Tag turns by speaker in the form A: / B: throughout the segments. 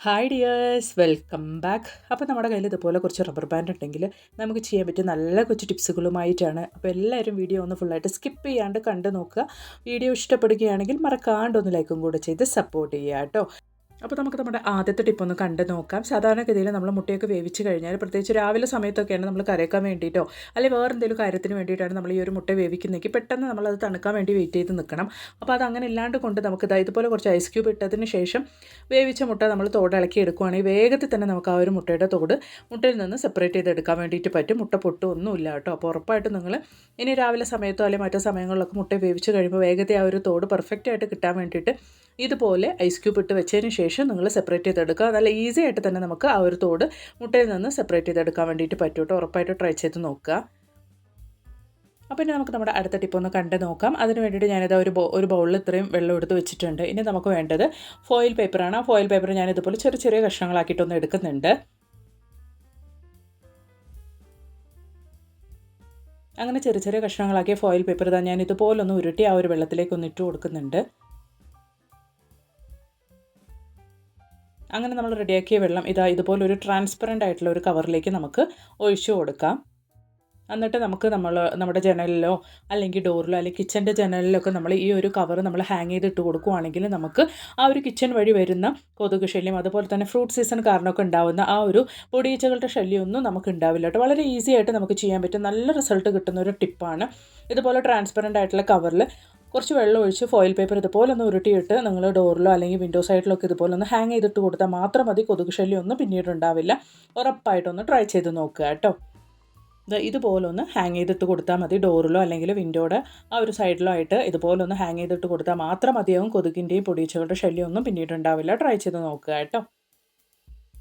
A: Hi dears welcome back അപ്പോൾ നമ്മുടെ കയ്യിൽ ഇതുപോലെ കുറച്ച് റബ്ബർ ബാൻഡ് ഉണ്ടെങ്കിൽ നമുക്ക് ചെയ്യാൻ പറ്റിയ നല്ല കുറച്ച് ടിപ്സുകളുമായിട്ടാണ് അപ്പോൾ എല്ലാവരും വീഡിയോ ഒന്ന് ഫുള്ളായിട്ട് സ്കിപ്പ് ചെയ്യാണ്ട് കണ്ടു നോക്കുക. വീഡിയോ ഇഷ്ടപ്പെടുകയാണെങ്കിൽ മറക്കാണ്ട് ഒന്ന് ലൈക്കും കൂടെ ചെയ്ത് സപ്പോർട്ട് ചെയ്യുക കേട്ടോ. അപ്പോൾ നമുക്ക് നമ്മുടെ ആദ്യത്തെ ടിപ്പ് ഒന്ന് കണ്ടു നോക്കാം. സാധാരണഗതിയിൽ നമ്മൾ മുട്ടയൊക്കെ വേവിച്ച് കഴിഞ്ഞാൽ പ്രത്യേകിച്ച് രാവിലെ സമയത്തൊക്കെയാണ് നമ്മൾ കരയ്ക്കാൻ വേണ്ടിയിട്ടോ അല്ലെങ്കിൽ വേറെ എന്തെങ്കിലും കാര്യത്തിന് വേണ്ടിയിട്ടാണ് നമ്മൾ ഈ ഒരു മുട്ട വേവിക്കുന്നതെങ്കിൽ പെട്ടെന്ന് നമ്മളത് തണുക്കാൻ വേണ്ടി വെയിറ്റ് ചെയ്ത് നിൽക്കണം അപ്പോൾ അത് അങ്ങനെ ഇല്ലാണ്ട് കൊണ്ട് നമുക്ക് ഇതാ ഇതുപോലെ കുറച്ച് ഐസ് ക്യൂബ് ഇട്ടതിന് ശേഷം വേവിച്ച മുട്ട നമ്മൾ തോട് ഇളക്കി എടുക്കുകയാണെങ്കിൽ വേഗത്തിൽ തന്നെ നമുക്ക് ആ ഒരു മുട്ടയുടെ തോട് മുട്ടയിൽ നിന്ന് സെപ്പറേറ്റ് ചെയ്ത് എടുക്കാൻ വേണ്ടിയിട്ട് പറ്റും. മുട്ട പൊട്ടൊന്നുമില്ല കേട്ടോ. അപ്പോൾ ഉറപ്പായിട്ടും നിങ്ങൾ ഇനി രാവിലെ സമയത്തോ അല്ലെങ്കിൽ മറ്റു സമയങ്ങളിലൊക്കെ മുട്ട വേവിച്ച് കഴിയുമ്പോൾ വേഗത്തെ ആ ഒരു തോട് പെർഫെക്റ്റ് ആയിട്ട് കിട്ടാൻ വേണ്ടിയിട്ട് ഇതുപോലെ ഐസ് ക്യൂബ് ഇട്ട് വെച്ചതിന് ശേഷം നിങ്ങൾ സെപ്പറേറ്റ് ചെയ്തെടുക്കുക. നല്ല ഈസി ആയിട്ട് തന്നെ നമുക്ക് ആ ഒരു തോട് മുട്ടയിൽ നിന്ന് സെപ്പറേറ്റ് ചെയ്തെടുക്കാൻ വേണ്ടിയിട്ട് പറ്റൂട്ടോ ഉറപ്പായിട്ട് ട്രൈ ചെയ്ത് നോക്കുക. അപ്പോൾ ഇനി നമുക്ക് നമ്മുടെ അടുത്ത ടിപ്പ് ഒന്ന് കണ്ട് നോക്കാം. അതിന് വേണ്ടിയിട്ട് ഞാനിത് ഒരു ബോ ഒരു ബൗളിൽ ഇത്രയും വെള്ളം എടുത്ത് വെച്ചിട്ടുണ്ട്. ഇനി നമുക്ക് വേണ്ടത് ഫോയിൽ പേപ്പറാണ് ആ ഫോയിൽ പേപ്പർ ഞാൻ ഇതുപോലെ ചെറിയ ചെറിയ കഷ്ണങ്ങളാക്കിയിട്ടൊന്ന് എടുക്കുന്നുണ്ട്. അങ്ങനെ ചെറിയ ചെറിയ കഷ്ണങ്ങളാക്കിയ ഫോയിൽ പേപ്പർ ഇതാ ഞാൻ ഇതുപോലൊന്ന് ഉരുട്ടി ആ ഒരു വെള്ളത്തിലേക്ക് ഒന്ന് ഇട്ട് കൊടുക്കുന്നുണ്ട്. അങ്ങനെ നമ്മൾ റെഡിയാക്കിയ വെള്ളം ഇതാ ഇതുപോലെ ഒരു ട്രാൻസ്പെറന്റ് ആയിട്ടുള്ള ഒരു കവറിലേക്ക് നമുക്ക് ഒഴിച്ചു കൊടുക്കാം. എന്നിട്ട് നമുക്ക് നമ്മൾ നമ്മുടെ ജനലിലോ അല്ലെങ്കിൽ ഡോറിലോ അല്ലെങ്കിൽ കിച്ചന്റെ ജനലിലൊക്കെ നമ്മൾ ഈ ഒരു കവർ നമ്മൾ ഹാങ് ചെയ്തിട്ട് കൊടുക്കുകയാണെങ്കിൽ നമുക്ക് ആ ഒരു കിച്ചൺ വഴി വരുന്ന കൊതുക് ശല്യം അതുപോലെ തന്നെ ഫ്രൂട്ട് സീസൺ കാരണമൊക്കെ ഉണ്ടാവുന്ന ആ ഒരു പൊടിയീച്ചകളുടെ ശല്യമൊന്നും നമുക്ക് ഉണ്ടാവില്ല കേട്ടോ. വളരെ ഈസി ആയിട്ട് നമുക്ക് ചെയ്യാൻ പറ്റും. നല്ല റിസൾട്ട് കിട്ടുന്ന ഒരു ടിപ്പാണ് ഇതുപോലെ ട്രാൻസ്പെറന്റ് ആയിട്ടുള്ള കവറിൽ കുറച്ച് വെള്ളം ഒഴിച്ച് ഫോയിൽ പേപ്പർ ഇതുപോലെ ഒന്ന് ഉരുട്ടിയിട്ട് നിങ്ങൾ ഡോറിലോ അല്ലെങ്കിൽ വിൻഡോ സൈഡിലൊക്കെ ഇതുപോലെ ഒന്ന് ഹാങ് ചെയ്തിട്ട് കൊടുത്താൽ മാത്രം മതി. കൊതുക് ശല്യം ഒന്നും പിന്നീട് ഉറപ്പായിട്ടൊന്ന് ട്രൈ ചെയ്ത് നോക്കുക കേട്ടോ. ഇതുപോലെ ഒന്ന് ഹാങ് ചെയ്തിട്ട് കൊടുത്താൽ മതി. ഡോറിലോ അല്ലെങ്കിൽ വിൻഡോയുടെ ആ ഒരു സൈഡിലോ ആയിട്ട് ഇതുപോലെ ഒന്ന് ഹാങ് ചെയ്തിട്ട് കൊടുത്താൽ മാത്രം മതിയാവും. കൊതുകിന്റെയും പൊടിയച്ചകളുടെ ശല്യമൊന്നും പിന്നീട് ഉണ്ടാവില്ല. ട്രൈ ചെയ്ത് നോക്കുക കേട്ടോ.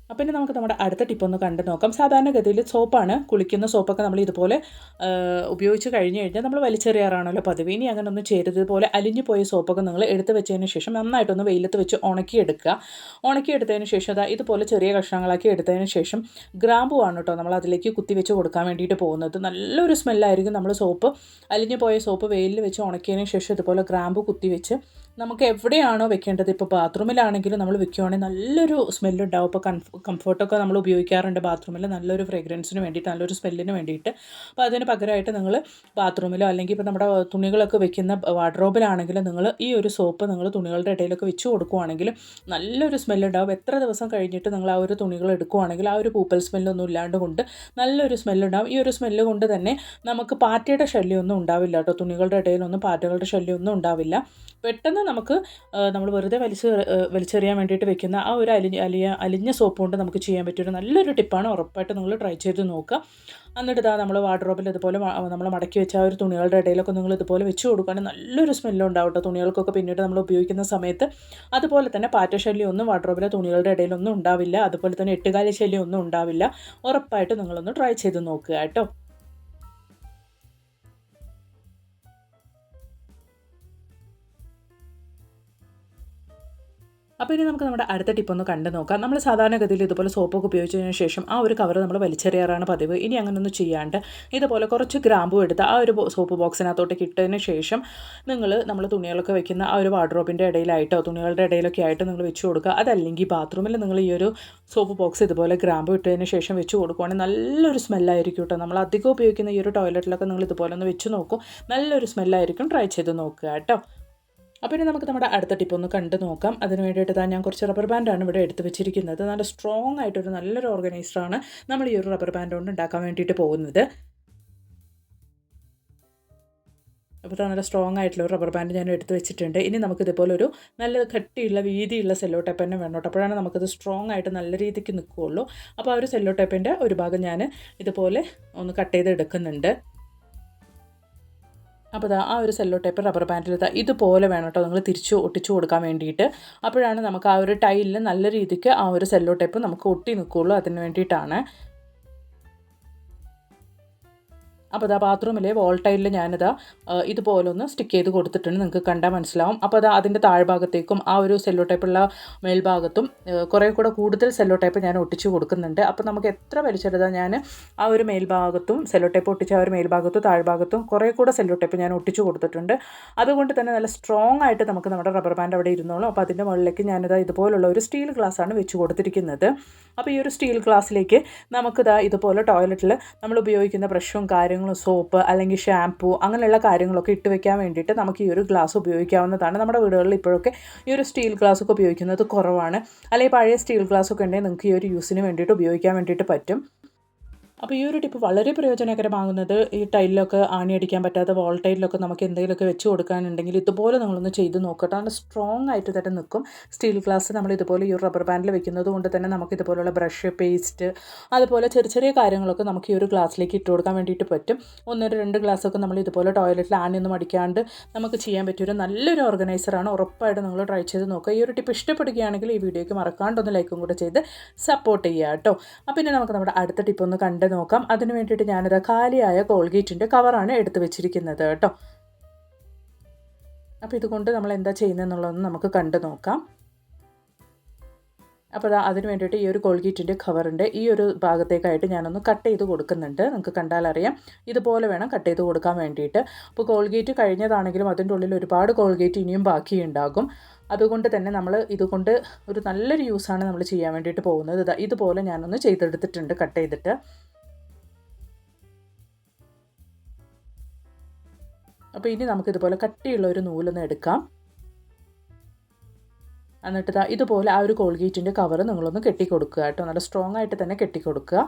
A: അപ്പം ഇനി നമുക്ക് നമ്മുടെ അടുത്ത ടിപ്പ് ഒന്ന് കണ്ടു നോക്കാം. സാധാരണഗതിയിൽ സോപ്പാണ് കുളിക്കുന്ന സോപ്പൊക്കെ നമ്മൾ ഇതുപോലെ ഉപയോഗിച്ച് കഴിഞ്ഞ് കഴിഞ്ഞാൽ നമ്മൾ വലിച്ചെറിയാറാണല്ലോ പതിവ്. ഇനി അങ്ങനെ ഒന്നും ചെയ്തത് ഇതുപോലെ അലിഞ്ഞു പോയ സോപ്പൊക്കെ നിങ്ങൾ എടുത്ത് വെച്ചതിന് ശേഷം നന്നായിട്ടൊന്ന് വെയിലത്ത് വെച്ച് ഉണക്കിയെടുക്കുക. ഉണക്കിയെടുത്തതിന് ശേഷം അതാ ഇതുപോലെ ചെറിയ കഷ്ണങ്ങളാക്കി എടുത്തതിന് ശേഷം ഗ്രാമ്പുവാണ് കേട്ടോ നമ്മൾ അതിലേക്ക് കുത്തി വെച്ച് കൊടുക്കാൻ വേണ്ടിയിട്ട് പോകുന്നത്. നല്ലൊരു സ്മെല്ലായിരിക്കും നമ്മൾ സോപ്പ് അലിഞ്ഞു പോയ സോപ്പ് വെയിലിൽ വെച്ച് ഉണക്കിയതിന് ശേഷം ഇതുപോലെ ഗ്രാമ്പു കുത്തി വെച്ച് നമുക്ക് എവിടെയാണോ വെക്കേണ്ടത് ഇപ്പോൾ ബാത്റൂമിലാണെങ്കിലും നമ്മൾ വെക്കുകയാണെങ്കിൽ നല്ലൊരു സ്മെല്ലുണ്ടാവും ഇപ്പോൾ കംഫ് കംഫർട്ടൊക്കെ നമ്മൾ ഉപയോഗിക്കാറുണ്ട് ബാത്റൂമിൽ. നല്ലൊരു ഫ്രേഗ്രൻസിന് വേണ്ടിയിട്ട് നല്ലൊരു സ്മെല്ലിന് വേണ്ടിയിട്ട്. അപ്പോൾ അതിന് പകരമായിട്ട് നിങ്ങൾ ബാത്റൂമിലോ അല്ലെങ്കിൽ ഇപ്പോൾ നമ്മുടെ തുണികളൊക്കെ വെക്കുന്ന വാർഡ്രോബിലാണെങ്കിലും നിങ്ങൾ ഈ ഒരു സോപ്പ് നിങ്ങൾ തുണികളുടെ ഇടയിലൊക്കെ വെച്ച് കൊടുക്കുവാണെങ്കിൽ നല്ലൊരു സ്മെല്ലുണ്ടാവും എത്ര ദിവസം കഴിഞ്ഞിട്ട് നിങ്ങൾ ആ ഒരു തുണികൾ എടുക്കുവാണെങ്കിൽ ആ ഒരു പൂപ്പൽ സ്മെല്ലൊന്നും ഇല്ലാണ്ട് കൊണ്ട് നല്ലൊരു സ്മെല്ലുണ്ടാവും ഈ ഒരു സ്മെല്ല് കൊണ്ട് തന്നെ നമുക്ക് പാറ്റയുടെ ശല്യമൊന്നും ഉണ്ടാവില്ല കേട്ടോ. തുണികളുടെ ഇടയിലൊന്നും പാറ്റകളുടെ ശല്യമൊന്നും ഉണ്ടാവില്ല. പെട്ടെന്ന് നമുക്ക് നമ്മൾ വെറുതെ വലിച്ച് വലിച്ചെറിയാൻ വേണ്ടിയിട്ട് വെക്കുന്ന ആ ഒരു അലിഞ്ഞ അലിയ അലിഞ്ഞ സോപ്പ് കൊണ്ട് നമുക്ക് ചെയ്യാൻ പറ്റിയൊരു നല്ലൊരു ടിപ്പാണ്. ഉറപ്പായിട്ട് നിങ്ങൾ ട്രൈ ചെയ്ത് നോക്കുക. എന്നിട്ട് ഇതാ നമ്മൾ വാർഡ്രോബിൽ ഇതുപോലെ നമ്മൾ മടക്കി വെച്ച ആ ഒരു തുണികളുടെ ഇടയിലൊക്കെ നിങ്ങൾ ഇതുപോലെ വെച്ച് കൊടുക്കുകയാണെങ്കിൽ നല്ലൊരു സ്മെല്ലും ഉണ്ടാവും കേട്ടോ തുണികൾക്കൊക്കെ പിന്നീട് നമ്മൾ ഉപയോഗിക്കുന്ന സമയത്ത് അതുപോലെ തന്നെ പാറ്റ ശല്യം ഒന്നും വാർഡ്രോബിലെ തുണികളുടെ ഇടയിലൊന്നും ഉണ്ടാവില്ല. അതുപോലെ തന്നെ എട്ടുകാലി ശല്യം ഒന്നും ഉണ്ടാവില്ല. ഉറപ്പായിട്ട് നിങ്ങളൊന്ന് ട്രൈ ചെയ്ത് നോക്കുക കേട്ടോ അപ്പോൾ ഇനി നമുക്ക് നമ്മുടെ അടുത്ത ടിപ്പ് ഒന്ന് കണ്ടു നോക്കാം. നമ്മൾ സാധാരണഗതിയിൽ ഇതുപോലെ സോപ്പൊക്കെ ഉപയോഗിച്ചതിന് ശേഷം ആ ഒരു കവർ നമ്മൾ വലിച്ചെറിയാറാണ് പതിവ്. ഇനി അങ്ങനെയൊന്നും ചെയ്യാണ്ട് ഇതുപോലെ കുറച്ച് ഗ്രാമ്പു എടുത്ത് ആ ഒരു സോപ്പ് ബോക്സിനകത്തോട്ടേക്ക് ഇട്ടതിന് ശേഷം നിങ്ങൾ നമ്മൾ തുണികളൊക്കെ വെക്കുന്ന ആ ഒരു വാർഡ്രോബിന്റെ ഇടയിലായിട്ടോ തുണികളുടെ ഇടയിലൊക്കെ ആയിട്ട് നിങ്ങൾ വെച്ച് കൊടുക്കുക. അതല്ലെങ്കിൽ ബാത്റൂമിൽ നിങ്ങൾ ഈ ഒരു സോപ്പ് ബോക്സ് ഇതുപോലെ ഗ്രാമ്പ് ഇട്ടതിന് ശേഷം വെച്ച് കൊടുക്കുകയാണെങ്കിൽ നല്ലൊരു സ്മെല്ലായിരിക്കും കേട്ടോ നമ്മൾ അധികം ഉപയോഗിക്കുന്ന ഈ ഒരു ടോയ്ലറ്റിലൊക്കെ നിങ്ങൾ ഇതുപോലെ ഒന്ന് വെച്ച് നോക്കും. നല്ലൊരു സ്മെല്ലായിരിക്കും ട്രൈ ചെയ്ത് നോക്കുക കേട്ടോ അപ്പോൾ ഇനി നമുക്ക് നമ്മുടെ അടുത്ത ടിപ്പ് ഒന്ന് കണ്ടു നോക്കാം. അതിന് വേണ്ടിയിട്ട് താൻ ഞാൻ കുറച്ച് റബ്ബർ ബാൻഡാണ് ഇവിടെ എടുത്ത് വെച്ചിരിക്കുന്നത്. നല്ല സ്ട്രോങ് ആയിട്ടൊരു നല്ലൊരു ഓർഗനൈസറാണ് നമ്മൾ ഈ ഒരു റബ്ബർ ബാൻഡ് കൊണ്ട് ഉണ്ടാക്കാൻ വേണ്ടിയിട്ട് പോകുന്നത്. അപ്പോൾ നല്ല സ്ട്രോങ് ആയിട്ടുള്ള ഒരു റബ്ബർ ബാൻഡ് ഞാൻ എടുത്ത് വെച്ചിട്ടുണ്ട്. ഇനി നമുക്ക് ഇതുപോലെ ഒരു നല്ല കട്ടിയുള്ള വീതിയുള്ള സെല്ലോ ടൈപ്പ് തന്നെ വേണം അപ്പോഴാണ് നമുക്കത് സ്ട്രോങ് ആയിട്ട് നല്ല രീതിക്ക് നിൽക്കുകയുള്ളൂ. അപ്പോൾ ആ ഒരു സെല്ലോ ടൈപ്പിന്റെ ഒരു ഭാഗം ഞാൻ ഇതുപോലെ ഒന്ന് കട്ട് ചെയ്ത് എടുക്കുന്നുണ്ട് അപ്പോൾ ആ ഒരു സെല്ലോ ടേപ്പ് റബ്ബർ ബാൻഡിൽ ഇതാ ഇതുപോലെ വേണം കേട്ടോ നിങ്ങൾ തിരിച്ച് ഒട്ടിച്ചു കൊടുക്കാൻ വേണ്ടിയിട്ട്. അപ്പോഴാണ് നമുക്ക് ആ ഒരു ടൈലിൽ നല്ല രീതിക്ക് ആ ഒരു സെല്ലോ ടേപ്പ് നമുക്ക് ഒട്ടി നിൽക്കുകയുള്ളൂ അതിന് വേണ്ടിയിട്ടാണ്. അപ്പോൾ അതാ ബാത്റൂമിലെ വോൾട്ടൈലിൽ ടൈലിൽ ഞാനിതാ ഇതുപോലൊന്ന് സ്റ്റിക്ക് ചെയ്ത് കൊടുത്തിട്ടുണ്ട്. നിങ്ങൾക്ക് കണ്ടാൽ മനസ്സിലാവും. അപ്പോൾ അതാ അതിന്റെ താഴ്ഭാഗത്തേക്കും ആ ഒരു സെല്ലോ ടൈപ്പുള്ള മേൽഭാഗത്തും കുറേ കൂടെ കൂടുതൽ സെല്ലോ ടൈപ്പ് ഞാൻ ഒട്ടിച്ച് കൊടുക്കുന്നുണ്ട്. അപ്പോൾ നമുക്ക് എത്ര വലിച്ചെടുത്താൽ ഞാൻ ആ ഒരു മേൽഭാഗത്തും സെല്ലോ ടൈപ്പ് ഒട്ടിച്ച് ആ ഒരു മേൽഭാഗത്തും താഴ്ഭാഗത്തും കുറേ കൂടെ സെല്ലോ ടൈപ്പ് ഞാൻ ഒട്ടിച്ച് കൊടുത്തിട്ടുണ്ട്. അതുകൊണ്ട് തന്നെ നല്ല സ്ട്രോങ് ആയിട്ട് നമുക്ക് നമ്മുടെ റബ്ബർ ബാൻഡ് അവിടെ ഇരുന്നോളും. അപ്പോൾ അതിന്റെ മുകളിലേക്ക് ഞാനിതാ ഇതുപോലുള്ള ഒരു സ്റ്റീൽ ഗ്ലാസ്സാണ് വെച്ച് കൊടുത്തിരിക്കുന്നത്. അപ്പോൾ ഈ ഒരു സ്റ്റീൽ ഗ്ലാസ്സിലേക്ക് നമുക്കിതാ ഇതുപോലെ ടോയ്ലറ്റിൽ നമ്മൾ ഉപയോഗിക്കുന്ന ബ്രഷും കാര്യങ്ങളും സോപ്പ് അല്ലെങ്കിൽ ഷാംപൂ അങ്ങനെയുള്ള കാര്യങ്ങളൊക്കെ ഇട്ട് വെക്കാൻ വേണ്ടിയിട്ട് നമുക്ക് ഈ ഒരു ഗ്ലാസ് ഉപയോഗിക്കാവുന്നതാണ്. നമ്മുടെ വീടുകളിൽ ഇപ്പോഴൊക്കെ ഈ ഒരു സ്റ്റീൽ ഗ്ലാസ് ഒക്കെ ഉപയോഗിക്കുന്നത് കുറവാണ്. അല്ലെങ്കിൽ പഴയ സ്റ്റീൽ ഗ്ലാസ് ഒക്കെ ഉണ്ടെങ്കിൽ നിങ്ങൾക്ക് ഈ ഒരു യൂസിന് വേണ്ടിയിട്ട് ഉപയോഗിക്കാൻ വേണ്ടിയിട്ട് പറ്റും. അപ്പോൾ ഈ ഒരു ടിപ്പ് വളരെ പ്രയോജനകരമാകുന്നത് ഈ ടൈലിലൊക്കെ ആണിയടിക്കാൻ പറ്റാത്ത വോൾ ടൈലിലൊക്കെ നമുക്ക് എന്തെങ്കിലുമൊക്കെ വെച്ച് കൊടുക്കാനുണ്ടെങ്കിൽ ഇതുപോലെ നിങ്ങളൊന്ന് ചെയ്ത് നോക്കട്ടെ നല്ല സ്ട്രോങ് ആയിട്ട് തന്നെ നിൽക്കും സ്റ്റീൽ ഗ്ലാസ് നമ്മൾ ഇതുപോലെ ഈ റബ്ബർ ബാൻഡിൽ വെക്കുന്നത് കൊണ്ട് തന്നെ നമുക്ക് ഇതുപോലുള്ള ബ്രഷ് പേസ്റ്റ് അതുപോലെ ചെറിയ ചെറിയ കാര്യങ്ങളൊക്കെ നമുക്ക് ഈ ഒരു ഗ്ലാസ്സിലേക്ക് ഇട്ട് കൊടുക്കാൻ വേണ്ടിയിട്ട് പറ്റും. ഒന്നൊരു രണ്ട് ഗ്ലാസ്സൊക്കെ നമ്മൾ ഇതുപോലെ ടോയ്ലറ്റിൽ ആണിയൊന്നും അടിക്കാണ്ട് നമുക്ക് ചെയ്യാൻ പറ്റിയൊരു നല്ലൊരു ഓർഗനൈസറാണ് ഉറപ്പായിട്ട് നിങ്ങൾ ട്രൈ ചെയ്ത് നോക്കുക ഈ ഒരു ടിപ്പ് ഇഷ്ടപ്പെടുകയാണെങ്കിൽ ഈ വീഡിയോയ്ക്ക് മറക്കാണ്ടൊന്ന് ലൈക്കും കൂടെ ചെയ്ത് സപ്പോർട്ട് ചെയ്യുക കേട്ടോ. അപ്പം പിന്നെ നമുക്ക് നമ്മുടെ അടുത്ത ടിപ്പ് ഒന്ന് കണ്ട് നോക്കാം. അതിന് വേണ്ടിയിട്ട് ഞാനത് കാലിയായ കോൾഗേറ്റിന്റെ കവറാണ് എടുത്തു വെച്ചിരിക്കുന്നത് കേട്ടോ. അപ്പോൾ ഇതുകൊണ്ട് നമ്മൾ എന്താ ചെയ്യുന്നതെന്നുള്ളതൊന്ന് നമുക്ക് കണ്ടു നോക്കാം. അപ്പോൾ അതിന് വേണ്ടിയിട്ട് ഈ ഒരു കോൾഗേറ്റിന്റെ കവറിന്റെ ഈ ഒരു ഭാഗത്തേക്കായിട്ട് ഞാനൊന്ന് കട്ട് ചെയ്ത് കൊടുക്കുന്നുണ്ട്. നിങ്ങൾക്ക് കണ്ടാലറിയാം ഇതുപോലെ വേണം കട്ട് ചെയ്ത് കൊടുക്കാൻ വേണ്ടിയിട്ട്. അപ്പോൾ കോൾഗേറ്റ് കഴിഞ്ഞതാണെങ്കിലും അതിന്റെ ഉള്ളിൽ ഒരുപാട് കോൾഗേറ്റ് ഇനിയും ബാക്കി ഉണ്ടാകും. അതുകൊണ്ട് തന്നെ നമ്മൾ ഇതുകൊണ്ട് ഒരു നല്ലൊരു യൂസാണ് നമ്മൾ ചെയ്യാൻ വേണ്ടിയിട്ട് പോകുന്നത്. ഇതുപോലെ ഞാനൊന്ന് ചെയ്തെടുത്തിട്ടുണ്ട് കട്ട് ചെയ്തിട്ട്. അപ്പോൾ ഇനി നമുക്കിതുപോലെ കട്ടിയുള്ള ഒരു നൂലൊന്ന് എടുക്കാം. എന്നിട്ട് ദാ ഇതുപോലെ ആ ഒരു കോൾഗേറ്റിന്റെ കവർ നിങ്ങളൊന്ന് കെട്ടിക്കൊടുക്കുക കേട്ടോ. നല്ല സ്ട്രോങ് ആയിട്ട് തന്നെ കെട്ടിക്കൊടുക്കുക.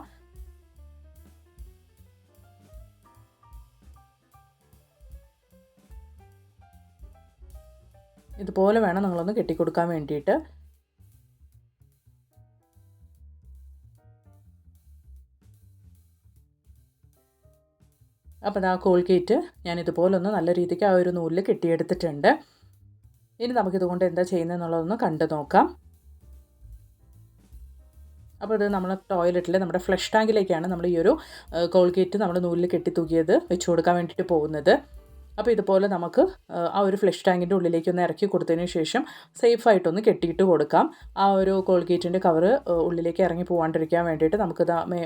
A: ഇതുപോലെ വേണം നിങ്ങളൊന്ന് കെട്ടിക്കൊടുക്കാൻ വേണ്ടിയിട്ട്. അപ്പോൾ ആ കോൾഗേറ്റ് ഞാൻ ഇതുപോലൊന്ന് നല്ല രീതിക്ക് ആ ഒരു നൂലിൽ കെട്ടിയെടുത്തിട്ടുണ്ട്. ഇനി നമുക്കിതുകൊണ്ട് എന്താ ചെയ്യുന്നതെന്നുള്ളതൊന്ന് കണ്ടു നോക്കാം. അപ്പോൾ ഇത് നമ്മൾ ടോയ്ലറ്റിൽ നമ്മുടെ ഫ്ലഷ് ടാങ്കിലേക്കാണ് നമ്മൾ ഈ ഒരു കോൾഗേറ്റ് നമ്മൾ നൂലിൽ കെട്ടി തൂക്കിയത് വെച്ച് കൊടുക്കാൻ വേണ്ടിയിട്ട് പോകുന്നത്. അപ്പോൾ ഇതുപോലെ നമുക്ക് ആ ഒരു ഫ്ലഷ് ടാങ്കിന്റെ ഉള്ളിലേക്ക് ഒന്ന് ഇറക്കി കൊടുത്തതിന് ശേഷം സേഫായിട്ടൊന്ന് കെട്ടിയിട്ട് കൊടുക്കാം. ആ ഒരു കോൾഗേറ്റിന്റെ കവറ് ഉള്ളിലേക്ക് ഇറങ്ങി പോകാണ്ടിരിക്കാൻ വേണ്ടിയിട്ട് നമുക്ക്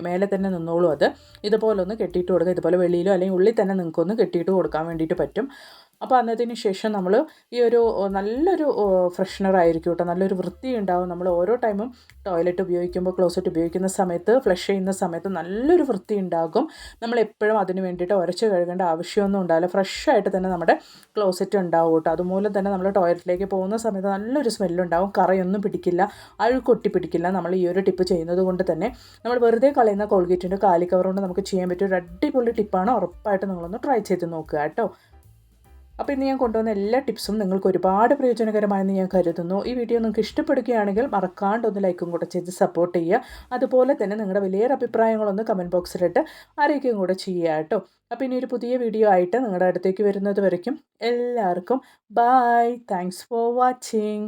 A: മേലെ തന്നെ നിന്നോളൂ അത്. ഇതുപോലെ ഒന്ന് കെട്ടിയിട്ട് കൊടുക്കാം. ഇതുപോലെ വെളിയിലോ അല്ലെങ്കിൽ ഉള്ളിൽ തന്നെ നിങ്ങൾക്കൊന്ന് കെട്ടിയിട്ട് കൊടുക്കാൻ വേണ്ടിയിട്ട് പറ്റും. അപ്പോൾ അന്നതിന് ശേഷം നമ്മൾ ഈ ഒരു നല്ലൊരു ഫ്രഷ്നർ ആയിരിക്കും കേട്ടോ. നല്ലൊരു വൃത്തി ഉണ്ടാവും നമ്മൾ ഓരോ ടൈമും ടോയ്ലറ്റ് ഉപയോഗിക്കുമ്പോൾ ക്ലോസറ്റ് ഉപയോഗിക്കുന്ന സമയത്ത് ഫ്ലഷ് ചെയ്യുന്ന സമയത്ത് നല്ലൊരു വൃത്തി ഉണ്ടാകും നമ്മൾ എപ്പോഴും അതിന് വേണ്ടിയിട്ട് ഉരച്ച് കഴുകേണ്ട ആവശ്യമൊന്നും ഉണ്ടാവില്ല. ഫ്രഷ് ആയിട്ട് തന്നെ നമ്മുടെ ക്ലോസറ്റ് ഉണ്ടാവും കേട്ടോ. അതുമൂലം തന്നെ നമ്മൾ ടോയ്ലറ്റിലേക്ക് പോകുന്ന സമയത്ത് നല്ലൊരു സ്മെല്ലുണ്ടാവും. കറയൊന്നും പിടിക്കില്ല. അഴുക്കൊട്ടി പിടിക്കില്ല. നമ്മൾ ഈ ഒരു ടിപ്പ് ചെയ്യുന്നത് കൊണ്ട് തന്നെ. നമ്മൾ വെറുതെ കളയുന്ന കോൾഗേറ്റിന്റെ കാലി കവർ കൊണ്ട് നമുക്ക് ചെയ്യാൻ പറ്റിയ ഒരു അടിപൊളി ടിപ്പാണ് ഉറപ്പായിട്ട് നിങ്ങളൊന്ന് ട്രൈ ചെയ്ത് നോക്കുക കേട്ടോ. അപ്പോൾ ഇന്ന് ഞാൻ കൊണ്ടുവന്ന എല്ലാ ടിപ്സും നിങ്ങൾക്ക് ഒരുപാട് പ്രയോജനകരമായെന്ന് ഞാൻ കരുതുന്നു. ഈ വീഡിയോ നിങ്ങൾക്ക് ഇഷ്ടപ്പെടുകയാണെങ്കിൽ മറക്കാണ്ട് ഒന്ന് ലൈക്കും കൂടെ ചെയ്ത് സപ്പോർട്ട് ചെയ്യുക. അതുപോലെ തന്നെ നിങ്ങളുടെ വലിയൊരു അഭിപ്രായങ്ങളൊന്ന് കമന്റ് ബോക്സിലിട്ട് അറിയിക്കുകയും കൂടെ ചെയ്യുക കേട്ടോ. അപ്പോൾ ഇനി ഒരു പുതിയ വീഡിയോ ആയിട്ട് നിങ്ങളുടെ അടുത്തേക്ക് വരുന്നത് വരയ്ക്കും. എല്ലാവർക്കും ബായ് താങ്ക്സ് ഫോർ വാച്ചിങ്